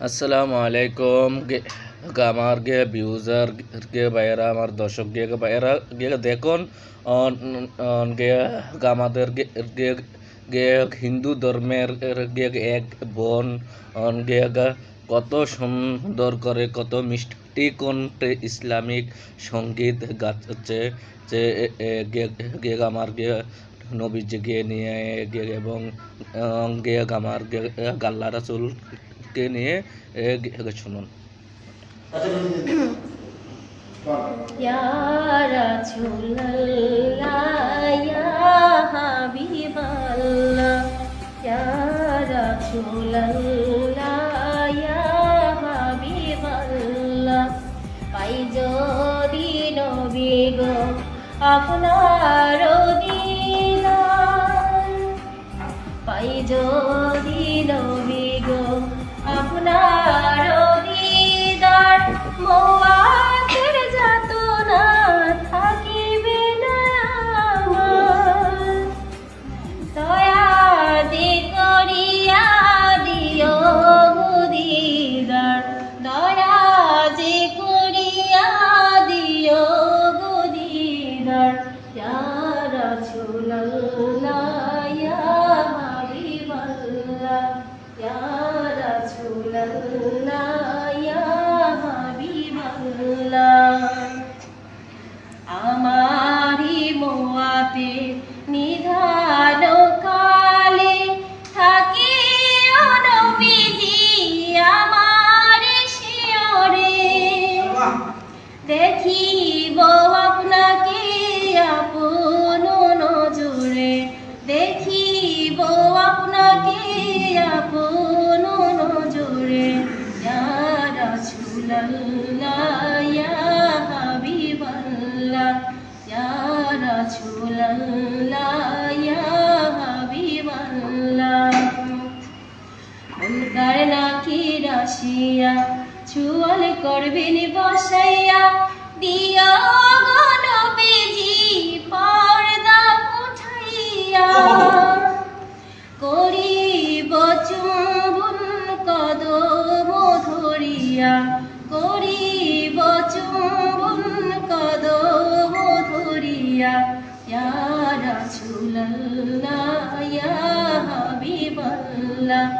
আসসালামু আলাইকুম। গে- আমার গে ভিউজার গে বাইরা আমার দর্শক গে বাইরা গে, দেখুন গে আমাদের গে, গে- হিন্দু ধর্মের গে, এক বোন গে কত সুন্দর করে, কত মিষ্টি কণ্ঠে ইসলামিক সংগীত গাচ্ছে, যে গে- আমার গে নবীজি গে নিয়ে গে, এবং গে আমার গে, গাল্লা কে নিয়ে গেছিলেন আপনার দিন পাই যদি আমারি মোয়াতে নিধান কালে থাকি অনবিধি আমার শিয়রে। দেখিব মুনকার নাকি রাশিয়া, চুয়াল করবেন বসাইয়া দিয়া গণবেজি পর্দা উঠাইয়া। করিব চুম্বন কদম ধরিয়া, করিব চুম্বন কদম ধরিয়া। ইয়া রাসূলুল্লাহ ইয়া হাবিবাল্লাহ।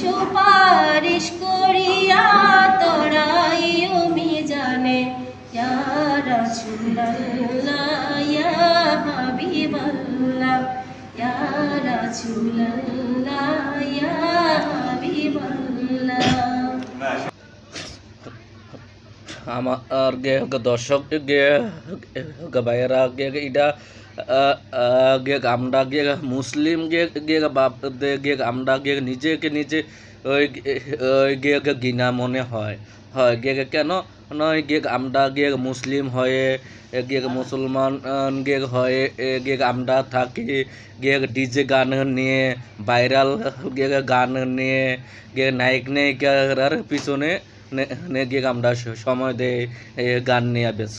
সুপারিশ করিয়া তরাই উমি জানে ইয়া হাবিবাল্লাহ, ইয়া রাসূলুল্লাহ, ইয়া হাবিবাল্লাহ। আমার গে দর্শক, গে বাইরা গে গে ইডা আহ, আহ, গে আমরা গে মুসলিম গে গে বাপ দে গে আমরা গে নিজেকে নিজে ওই ওই গে গে গিনা মনে হয় হয় গে গে কেন নয় গে আমরা গে মুসলিম হয়ে এ গে মুসলমান আহ, গে হয়ে এ গে আমরা থাকি গে ডিজে গান নিয়ে ভাইরাল গে গান নিয়ে গে নায়ক নায়িকার পিছনে গিয়ে আমরা সময় দেয় গান নিয়ে বেশ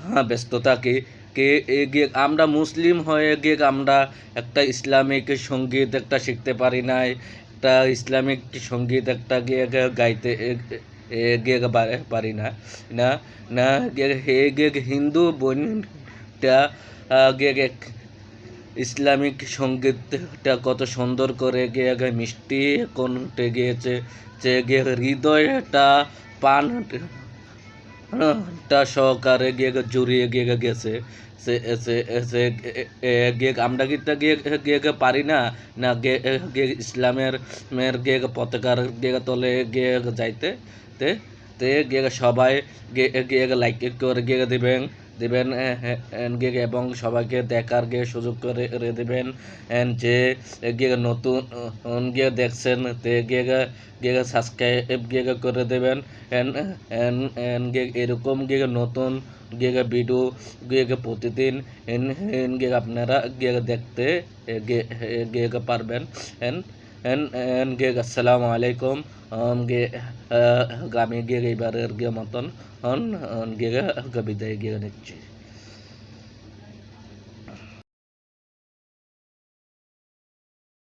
হ্যাঁ ব্যস্ত থাকি কে গিয়ে আমরা মুসলিম হয়ে গিয়ে আমরা একটা ইসলামিক সংগীত একটা শিখতে পারি নাই। একটা ইসলামিক সংগীত একটা গিয়ে গাইতে গিয়ে পারি না না না হে গিয়ে হিন্দু বোনটা গিয়ে ইসলামিক সঙ্গীতটা কত সুন্দর করে গিয়ে মিষ্টি কণ্ঠে গিয়েছে যে গিয়ে হৃদয়টা পান টা সহকারে গিয়ে জড়িয়ে গিয়ে গেছে। সে সে সে গিয়ে আমরা কি গিয়ে গিয়ে পারি না? না গিয়ে ইসলামের মেয়ের গিয়ে পতাকার গিয়ে তলে গিয়ে যাইতে তে তে গিয়ে সবাই গিয়ে গিয়ে লাইক করে গিয়ে দিবেন। দিবেন গিয়ে এবং সবাইকে দেখার গিয়ে সুযোগ করে দিবেন যে গিয়ে নতুন গিয়ে দেখছেন তে গিয়ে গিয়ে সাবস্ক্রাইব গিয়ে করে দেবেন গিয়ে এরকম গিয়ে নতুন গিয়ে ভিডিও গিয়ে প্রতিদিন গিয়ে আপনারা গিয়ে দেখতে গিয়ে পারবেন গিয়ে আসসালামু আলাইকুম আম গিয়ে আমি গিয়ে এবারের গিয়ে মতন গিয়ে বিদায় গিয়ে নিচ্ছি